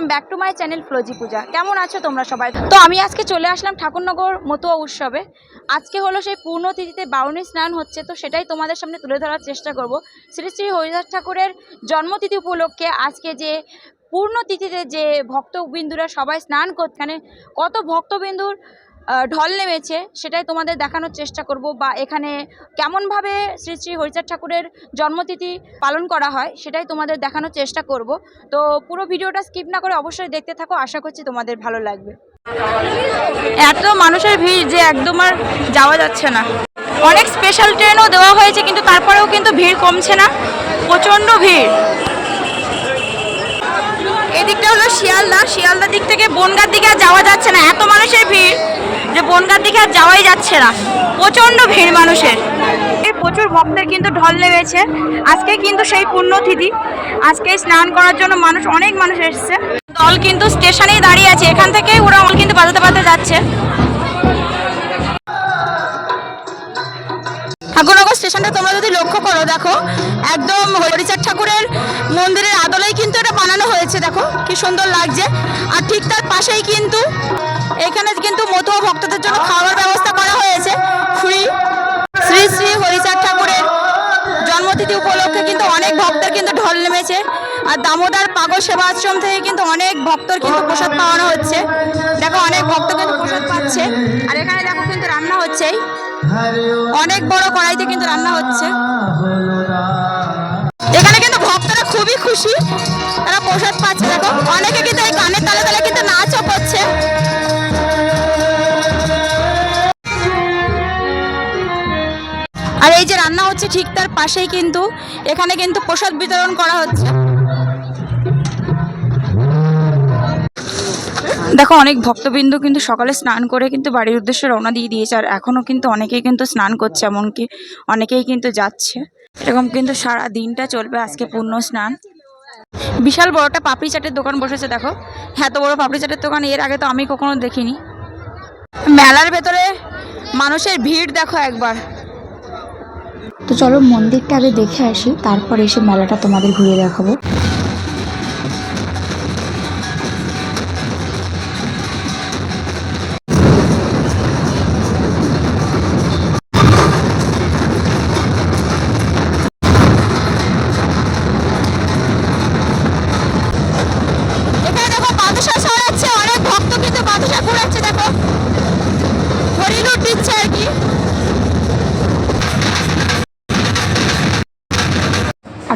Welcome back to my channel ফ্লোজি Puja কেমন আছো তোমরা সবাই? তো আমি আজকে চলে আসলাম ঠাকুরনগর মতুয়া উৎসবে। আজকে হলো সেই পূর্ণতিথিতে বাউনি স্নান হচ্ছে, তো সেটাই তোমাদের সামনে তুলে ধরার চেষ্টা করব। শ্রী শ্রী হরিদাস ঠাকুরের জন্মতিথি উপলক্ষে আজকে যে পূর্ণতিথিতে যে ভক্তবিন্দুরা সবাই স্নান এখানে কত ভক্তবিন্দুর ঢল নেমেছে, সেটাই তোমাদের দেখানোর চেষ্টা করব বা এখানে কেমনভাবে শ্রী শ্রী হরিচাঁদ ঠাকুরের জন্মতিথি পালন করা হয়, সেটাই তোমাদের দেখানোর চেষ্টা করব। তো পুরো ভিডিওটা স্কিপ না করে অবশ্যই দেখতে থাকো, আশা করছি তোমাদের ভালো লাগবে। এত মানুষের ভিড় যে একদম আর যাওয়া যাচ্ছে না। অনেক স্পেশাল ট্রেনও দেওয়া হয়েছে, কিন্তু তারপরেও কিন্তু ভিড় কমছে না, প্রচণ্ড ভিড়। এদিকটা হলো শিয়ালদা শিয়ালদার দিক থেকে বনগার দিকে যাওয়া যাচ্ছে না, এত মানুষের ভিড়। যে বনগার দিকে আর যাওয়াই যাচ্ছে না। প্রচণ্ড ভিড় মানুষের। এই প্রচুর ভক্তের কিন্তু ঢল নেমেছে। আজকে কিন্তু সেই পুণ্যতিথি। আজকে স্নান করার জন্য মানুষ অনেক মানুষ এসেছে। দল কিন্তু স্টেশনেই দাঁড়িয়ে আছে। এখান থেকেই ওরা কিন্তু বাজাতে বাজাতে যাচ্ছে। ঠাকুরনগর স্টেশনটা তোমরা যদি লক্ষ্য করো দেখো একদম হরিচাঁদ ঠাকুরের মন্দিরের আদলেই কিন্তু এটা বানানো হয়েছে, দেখো, কি সুন্দর লাগছে। আর ঠিক তার পাশেই কিন্তু এখানে কিন্তু মতুয়া ভক্তদের জন্য খাওয়ার ব্যবস্থা করা হয়েছে ফ্রি শ্রী শ্রী হরিচাঁদ ঠাকুরের জন্মতিথি উপলক্ষে কিন্তু অনেক ভক্তের কিন্তু ঢল নেমেছে, আর দামোদর পাগল সেবা আশ্রম থেকে কিন্তু অনেক ভক্তর কিন্তু প্রসাদ পাওয়ানো হচ্ছে। দেখো, অনেক ভক্ত কিন্তু প্রসাদ পাচ্ছে। আর এখানে দেখো কিন্তু রান্না হচ্ছেই। অনেক বড় কড়াইতে কিন্তু রান্না হচ্ছে। খুশি তারা প্রসাদ পাচ্ছে দেখো। অনেকে কিন্তু এই গানের তালে তালে কিন্তু নাচও করছে। আর এই যে রান্না হচ্ছে ঠিক তার পাশেই কিন্তু। এখানে কিন্তু প্রসাদ বিতরণ করা হচ্ছে। দেখো, অনেক ভক্তবৃন্দ কিন্তু সকালে স্নান করে কিন্তু বাড়ির উদ্দেশ্যে রওনা দিয়ে দিয়েছে। আর এখনও কিন্তু অনেকেই কিন্তু স্নান করছে, এমনকি অনেকেই কিন্তু যাচ্ছে। এরকম কিন্তু সারা দিনটা চলবে আজকে পূর্ণ স্নান। বিশাল বড়টা পাপড়ি চাটের দোকান বসেছে, দেখো। এত বড় পাপড়ি চাটের দোকান, এর আগে তো আমি কখনো দেখিনি। মেলার ভেতরে মানুষের ভিড় দেখো একবার। তো চলো মন্দিরটা আগে দেখে আসি, তারপর এসে মেলাটা তোমাদের ঘুরিয়ে দেখাবো।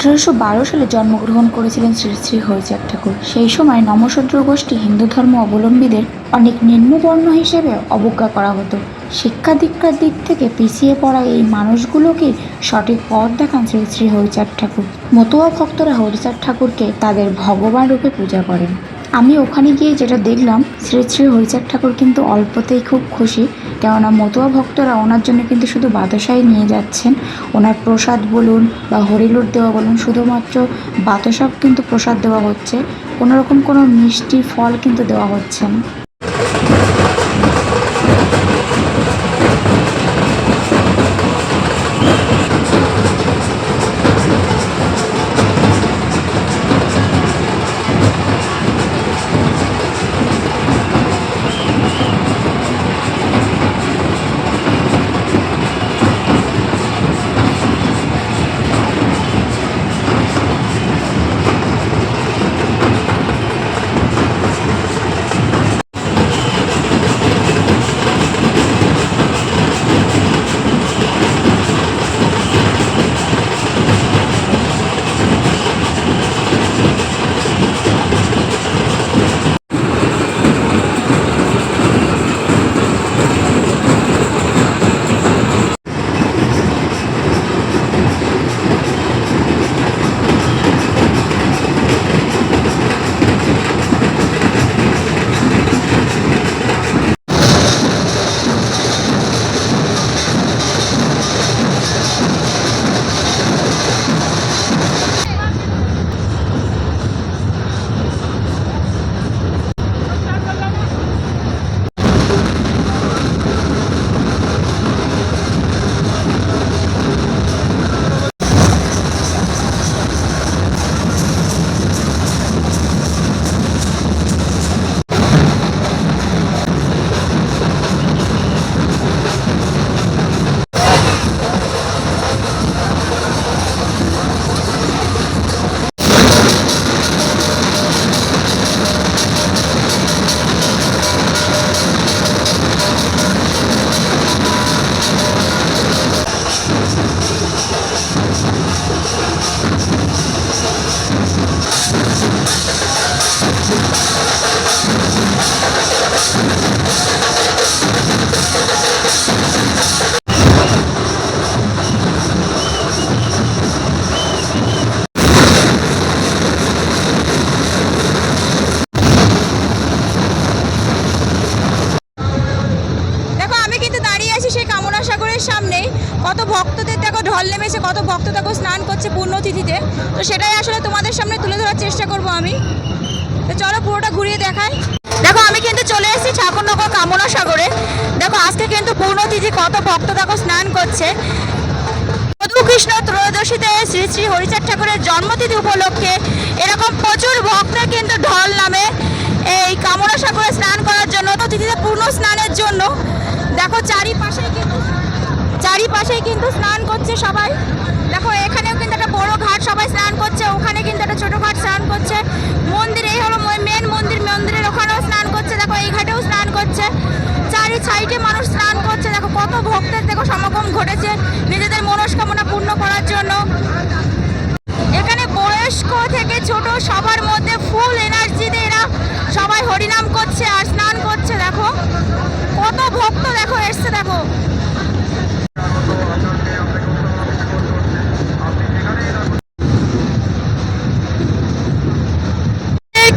আঠারোশো বারো সালে জন্মগ্রহণ করেছিলেন শ্রী শ্রী হরিচাঁদ ঠাকুর। সেই সময় নমশূদ্র গোষ্ঠী হিন্দু ধর্ম অবলম্বীদের অনেক নিম্নবর্ণ হিসেবে অবজ্ঞা করা হতো। শিক্ষা দীক্ষার দিক থেকে পিছিয়ে পড়া এই মানুষগুলোকে সঠিক পথ দেখান শ্রী শ্রী হরিচাঁদ ঠাকুর। মতুয়া ভক্তরা হরিচাঁদ ঠাকুরকে তাদের ভগবান রূপে পূজা করেন। আমি ওখানে গিয়ে যেটা দেখলাম, শ্রী শ্রী হরিচাঁদ ঠাকুর কিন্তু অল্পতেই খুব খুশি। কেননা মতুয়া ভক্তরা ওনার জন্য কিন্তু শুধু বাতাসাই নিয়ে যাচ্ছেন। ওনার প্রসাদ বলুন বা হরিলুট দেওয়া বলুন, শুধুমাত্র বাতাসা কিন্তু প্রসাদ দেওয়া হচ্ছে। কোনোরকম কোনো মিষ্টি ফল কিন্তু দেওয়া হচ্ছে না। দেখো, স্নান করছে পূর্ণতিথিতে। তো সেটাই আসলে তোমাদের সামনে তুলে ধরার চেষ্টা করব আমি। তো চলো পুরোটা ঘুরিয়ে দেখাই। দেখো, আমি কিন্তু চলে এসেছি ঠাকুরনগর কামনা সাগরে। দেখো, আজকে কিন্তু পূর্ণতিথি, কত ভক্ত দেখো স্নান করছে। কৃষ্ণ ত্রয়োদশীতে শ্রী শ্রী হরিচাঁদ ঠাকুরের জন্মতিথি উপলক্ষে এরকম প্রচুর ভক্তরা কিন্তু ঢল নামে এই কামনা সাগরে স্নান করার জন্য তো তিথিতে পূর্ণ স্নানের জন্য। দেখো, চারিপাশে কিন্তু চারিপাশে কিন্তু স্নান করছে সবাই। দেখো এখানেও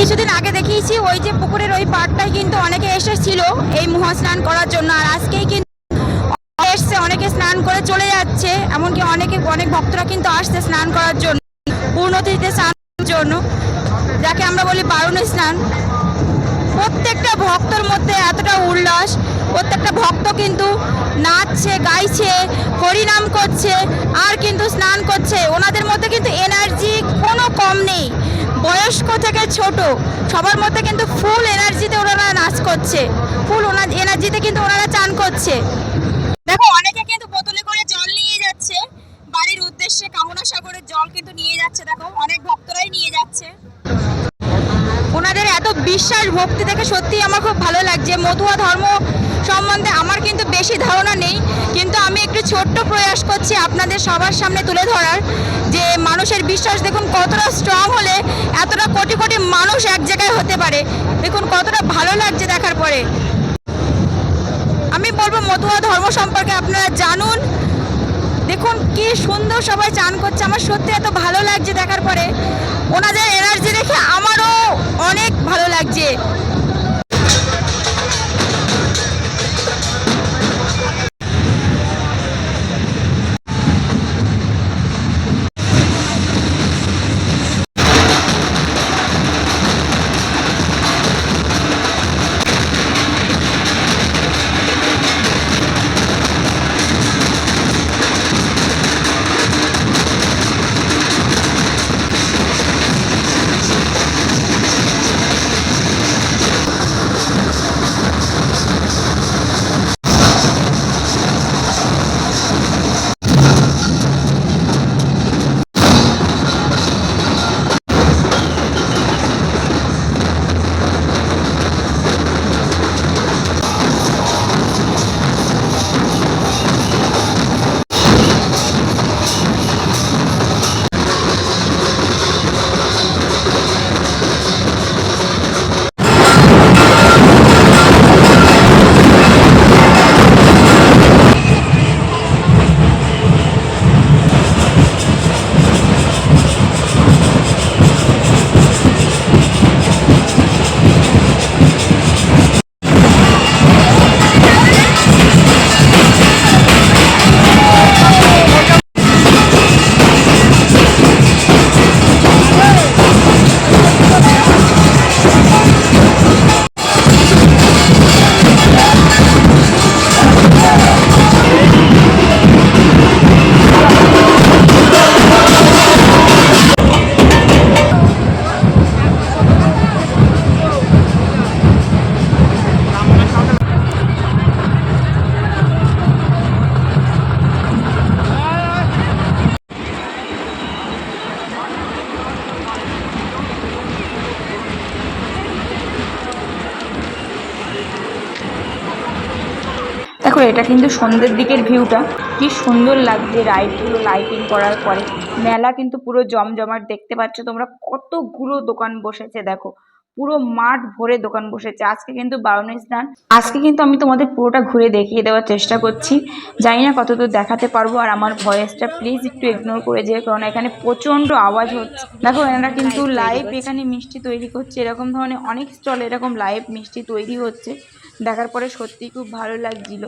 কিছুদিন আগে দেখিয়েছি, ওই যে পুকুরের ওই পাড়টাই কিন্তু অনেকে এসেছিল এই মহাস্নান করার জন্য। আর আজকেই কিন্তু এসছে, অনেকে স্নান করে চলে যাচ্ছে, এমনকি অনেকে, অনেক ভক্তরা কিন্তু আসছে স্নান করার জন্য পূর্ণতিথিতে স্নান জন্য। যাকে আমরা বলি বারুণ স্নান। প্রত্যেকটা ভক্তর মধ্যে এতটা উল্লাস, প্রত্যেকটা ভক্ত কিন্তু নাচছে, গাইছে, হরিনাম করছে, আর কিন্তু স্নান করছে। ওনাদের মধ্যে কিন্তু এনার্জি কোনো কম নেই। বয়স্ক থেকে ছোট, সবার মধ্যে কিন্তু ফুল এনার্জিতে ওনারা নাচ করছে। ফুল ওনার এনার্জিতে কিন্তু ওনারা চান করছে। দেখো, অনেকে কিন্তু বোতলে করে জল নিয়ে যাচ্ছে। বাড়ির উদ্দেশ্যে কামনা সাগরের জল কিন্তু নিয়ে যাচ্ছে, দেখো, অনেক ভক্তরাই নিয়ে যাচ্ছে। বিশ্বাস, ভক্তি দেখে সত্যি আমার খুব ভালো লাগছে। মধুয়া ধর্ম সম্বন্ধে আমার কিন্তু বেশি ধারণা নেই, কিন্তু আমি একটু ছোট্ট প্রয়াস করছি আপনাদের সবার সামনে তুলে ধরার যে মানুষের বিশ্বাস দেখুন কতটা স্ট্রং হলে এতটা কোটি কোটি মানুষ এক জায়গায় হতে পারে। দেখুন কতটা ভালো লাগছে দেখার পরে। আমি বলব মতুয়া ধর্ম সম্পর্কে আপনারা জানুন দেখুন, কি সুন্দর সবাই চান করছে। আমার সত্যি এত ভালো লাগছে দেখার পরে। ওনাদের এনার্জি দেখে আমারও অনেক ভালো লাগছে। দেখো এটা কিন্তু সন্ধ্যের দিকের ভিউটা কি সুন্দর লাগছে রাইটগুলো লাইটিং করার পরে। মেলা কিন্তু পুরো জমজমাট দেখতে পাচ্ছ তোমরা। কতগুলো দোকান বসেছে দেখো। পুরো মাঠ ভরে দোকান বসেছে। আজকে কিন্তু বারণী স্নান। আজকে কিন্তু আমি তোমাদের পুরোটা ঘুরে দেখিয়ে দেওয়ার চেষ্টা করছি। জানি না কতদূর দেখাতে পারব আর আমার ভয়েসটা প্লিজ একটু ইগনোর করে যেও কারণ এখানে প্রচণ্ড আওয়াজ হচ্ছে। দেখো এনারা কিন্তু লাইভ এখানে মিষ্টি তৈরি করছে। এরকম ধরনের অনেক স্টল এরকম লাইভ মিষ্টি তৈরি হচ্ছে। দেখার পরে সত্যি খুব ভালো লাগছিল।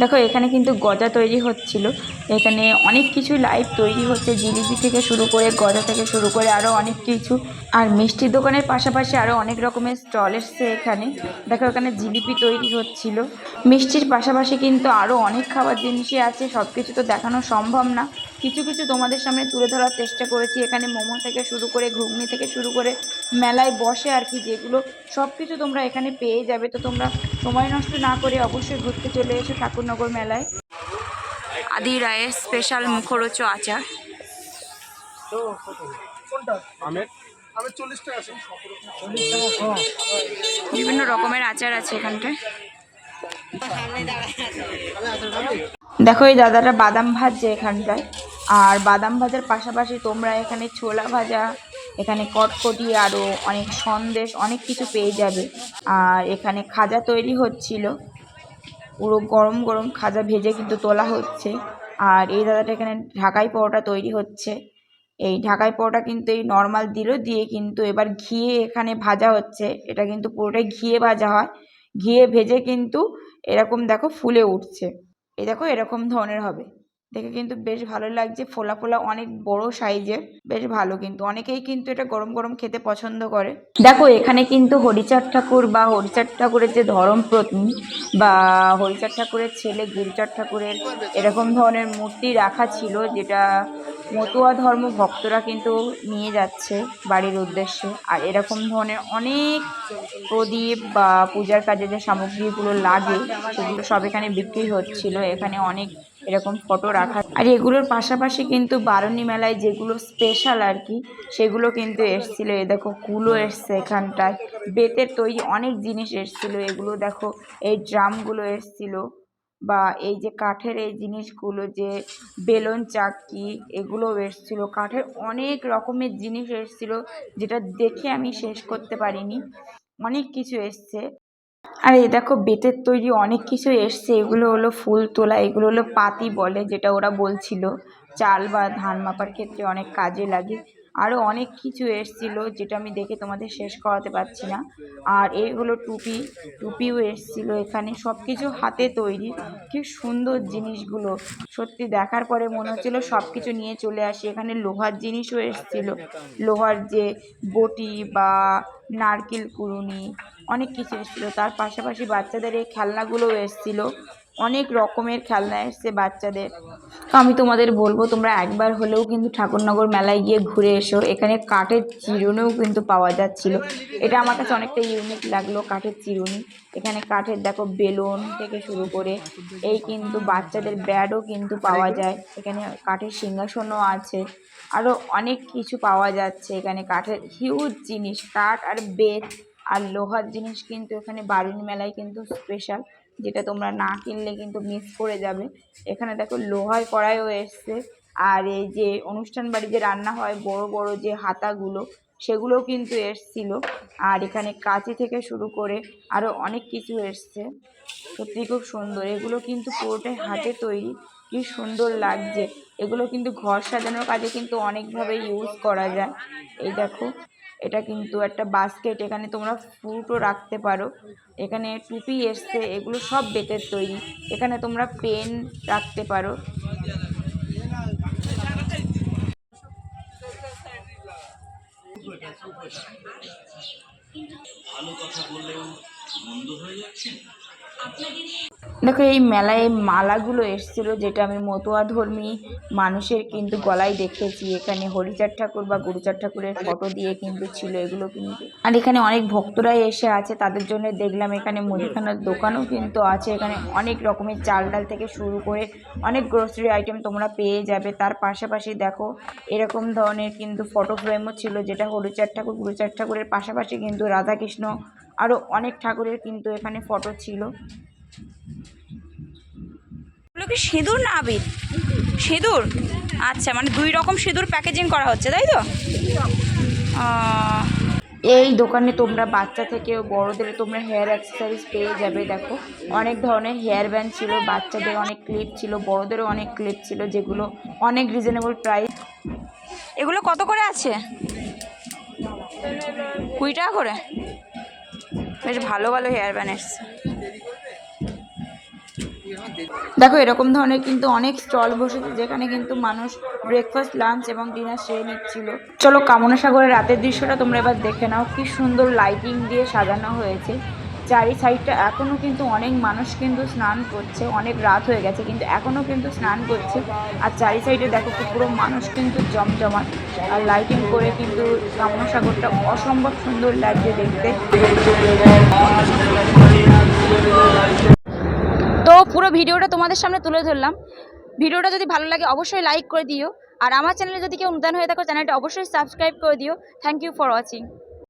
দেখো, এখানে কিন্তু গজা তৈরি হচ্ছিল। এখানে অনেক কিছু লাইভ তৈরি হচ্ছে, জিলিপি থেকে শুরু করে গজা থেকে শুরু করে আরও অনেক কিছু। আর মিষ্টির দোকানের পাশাপাশি আরও অনেক রকমের স্টল এসছে এখানে। দেখো, এখানে জিলিপি তৈরি হচ্ছিল। মিষ্টির পাশাপাশি কিন্তু আরও অনেক খাবার জিনিসই আছে সব কিছু তো দেখানো সম্ভব না। কিছু কিছু তোমাদের সামনে তুলে ধরার চেষ্টা করেছি। এখানে মোমো থেকে শুরু করে ঘুগনি থেকে শুরু করে মেলায় বসে আর কি যেগুলো সব কিছু তোমরা এখানে পেয়ে যাবে। তো তোমরা সময় নষ্ট না করে অবশ্যই ঘুরতে চলে এসো ঠাকুরনগর মেলায়। আদি রায়ের স্পেশাল মুখরোচ আচার। বিভিন্ন রকমের আচার আছে এখানটায়। দেখো এই দাদাটা বাদাম ভাজছে এখানটায়। আর বাদাম ভাজার পাশাপাশি তোমরা এখানে ছোলা ভাজা, এখানে কটকটি আরও অনেক সন্দেশ, অনেক কিছু পেয়ে যাবে। আর এখানে খাজা তৈরি হচ্ছিল। পুরো গরম গরম খাজা ভেজে কিন্তু তোলা হচ্ছে। আর এই দাদাটা এখানে ঢাকাই পরোটা তৈরি হচ্ছে। এই ঢাকাই পরোটা কিন্তু এই নর্মাল দিল দিয়ে কিন্তু এবার ঘিয়ে এখানে ভাজা হচ্ছে। এটা কিন্তু পুরোটাই ঘিয়ে ভাজা হয়। ঘিয়ে ভেজে কিন্তু এরকম দেখো ফুলে উঠছে। এই দেখো এরকম ধরনের হবে। দেখে কিন্তু বেশ ভালো লাগছে। ফোলা ফোলা অনেক বড় সাইজের, বেশ ভালো কিন্তু। অনেকেই কিন্তু এটা গরম গরম খেতে পছন্দ করে। দেখো, এখানে কিন্তু হরিচাঁদ ঠাকুর বা হরিচাঁদ ঠাকুরের যে ধরম পত্নী বা হরিচাঁদ ঠাকুরের ছেলে গুরুচাঁদ ঠাকুরের এরকম ধরনের মূর্তি রাখা ছিল, যেটা মতুয়া ধর্ম ভক্তরা কিন্তু নিয়ে যাচ্ছে বাড়ির উদ্দেশ্যে। আর এরকম ধরনের অনেক প্রদীপ বা পূজার কাজে যে সামগ্রীগুলো লাগে, সেগুলো সব এখানে বিক্রি হচ্ছিল। এখানে অনেক এরকম ফটো রাখা আর এগুলোর পাশাপাশি কিন্তু বারণী মেলায় যেগুলো স্পেশাল আর কি, সেগুলো কিন্তু এসছিল। এ দেখো, কুলো এসছে এখানটায়। বেতের তৈরি অনেক জিনিস এসছিল। এগুলো দেখো, এই ড্রামগুলো এসছিল। বা এই যে কাঠের এই জিনিসগুলো, যে বেলুন, চাকি, এগুলোও এসছিল। কাঠের অনেক রকমের জিনিস এসছিল, যেটা দেখে আমি শেষ করতে পারিনি। অনেক কিছু এসছে। আর এই দেখো, বেতের তৈরি অনেক কিছু এসছে। এগুলো হলো ফুল তোলা, এগুলো হলো পাতি বলে যেটা ওরা বলছিল। চাল বা ধান মাপার ক্ষেত্রে অনেক কাজে লাগে। আরও অনেক কিছু এসছিল যেটা আমি দেখে তোমাদের শেষ করাতে পারছি না। আর এই হলো টুপি, টুপিও এসছিল এখানে। সব কিছু হাতে তৈরি। কি সুন্দর জিনিসগুলো। সত্যি দেখার পরে মনে হচ্ছিল সব কিছু নিয়ে চলে আসি। এখানে লোহার জিনিসও এসছিল। লোহার যে বটি বা নারকেল কুড়ুনি অনেক কিছু এসেছিল। তার পাশাপাশি বাচ্চাদের এই খেলনাগুলোও এসেছিল। অনেক রকমের খেলনা এসছে বাচ্চাদের। তো আমি তোমাদের বলব, তোমরা একবার হলেও কিন্তু ঠাকুরনগর মেলায় গিয়ে ঘুরে এসো। এখানে কাঠের চিরুনিও কিন্তু পাওয়া যাচ্ছিল। এটা আমার কাছে অনেকটা ইউনিক লাগল, কাঠের চিরুনি। এখানে কাঠের, দেখো, বেলুন থেকে শুরু করে এই কিন্তু বাচ্চাদের ব্যাডও কিন্তু পাওয়া যায়। এখানে কাঠের সিংহাসনও আছে। আরও অনেক কিছু পাওয়া যাচ্ছে এখানে কাঠের। হিউজ জিনিস, কাঠ আর বেত আর লোহার জিনিস কিন্তু এখানে বারুনি মেলায় কিন্তু স্পেশাল যেটা তোমরা না কিনলে কিন্তু মিস করে যাবে। এখানে দেখো লোহার কড়াইও এসছে। আর এই যে অনুষ্ঠান বাড়ি যে রান্না হয়, বড় বড় যে হাতাগুলো, সেগুলোও কিন্তু এসছিল। আর এখানে কাঁচি থেকে শুরু করে আরও অনেক কিছু এসছে। সত্যি খুব সুন্দর। এগুলো কিন্তু পুরোটাই হাতে তৈরি। কি সুন্দর লাগছে। এগুলো কিন্তু ঘর সাজানোর কাজে কিন্তু অনেকভাবে ইউজ করা যায়। এই দেখো এটা কিন্তু একটা বাস্কেট এখানে তোমরা ফ্রুটও রাখতে পারো। এখানে টুপি এসছে, এগুলো সব বেতের তৈরি। এখানে তোমরা পেন রাখতে পারো। দেখো, এই মেলায় মালাগুলো এসেছিল যেটা আমি মতুয়া ধর্মী মানুষের কিন্তু গলায় দেখেছি। এখানে হরিচাঁদ ঠাকুর বা গুরুচার ঠাকুরের ফটো দিয়ে কিন্তু ছিল এগুলো কিন্তু। আর এখানে অনেক ভক্তরাই এসে আছে, তাদের জন্য দেখলাম এখানে মুদিখানার দোকানও কিন্তু আছে। এখানে অনেক রকমের চাল ডাল থেকে শুরু করে অনেক গ্রোসারি আইটেম তোমরা পেয়ে যাবে। তার পাশাপাশি দেখো, এরকম ধরনের কিন্তু ফটো ফ্রেমও ছিল যেটা হরিচাঁদ ঠাকুর গুরুচার ঠাকুরের পাশাপাশি কিন্তু রাধাকৃষ্ণ আরও অনেক ঠাকুরের কিন্তু এখানে ফটো ছিল। এগুলো কি সিঁদুর না আবির? সিঁদুর? আচ্ছা মানে দুই রকম সিঁদুর প্যাকেজিং করা হচ্ছে তাই তো? এই দোকানে তোমরা বাচ্চা থেকে বড়দের তোমরা হেয়ার অ্যাক্সেসরিজ পেয়ে যাবে দেখো। অনেক ধরনের হেয়ার ব্যান্ড ছিল বাচ্চাদের অনেক ক্লিপ ছিল বড়দেরও অনেক ক্লিপ ছিল যেগুলো অনেক রিজনেবল প্রাইস এগুলো কত করে আছে? কুড়ি টাকা করে? বেশ ভালো ভালো হেয়ার ব্যান্ড এসছে। দেখো, এরকম ধরনের কিন্তু অনেক স্টল বসেছে যেখানে কিন্তু মানুষ ব্রেকফাস্ট লাঞ্চ এবং ডিনার সেরে নিচ্ছিল। চলো কামনা সাগরের রাতের দৃশ্যটা তোমরা এবার দেখে নাও। কি সুন্দর লাইটিং দিয়ে সাজানো হয়েছে। চারি সাইডটা এখনও কিন্তু অনেক মানুষ কিন্তু স্নান করছে, অনেক রাত হয়ে গেছে, কিন্তু এখনও কিন্তু স্নান করছে। আর চারি সাইডে দেখো পুরো মানুষ কিন্তু জমজমাট। আর লাইটিং করে কিন্তু কামনা সাগরটা অসম্ভব সুন্দর লাগছে দেখতে। তো পুরো ভিডিওটা তোমাদের সামনে তুলে ধরলাম। ভিডিওটা যদি ভালো লাগে অবশ্যই লাইক করে দিও। আর আমার চ্যানেলে যদি কেউ নূতন হয়ে থাকো চ্যানেলটা অবশ্যই সাবস্ক্রাইব করে দিও। Thank you for watching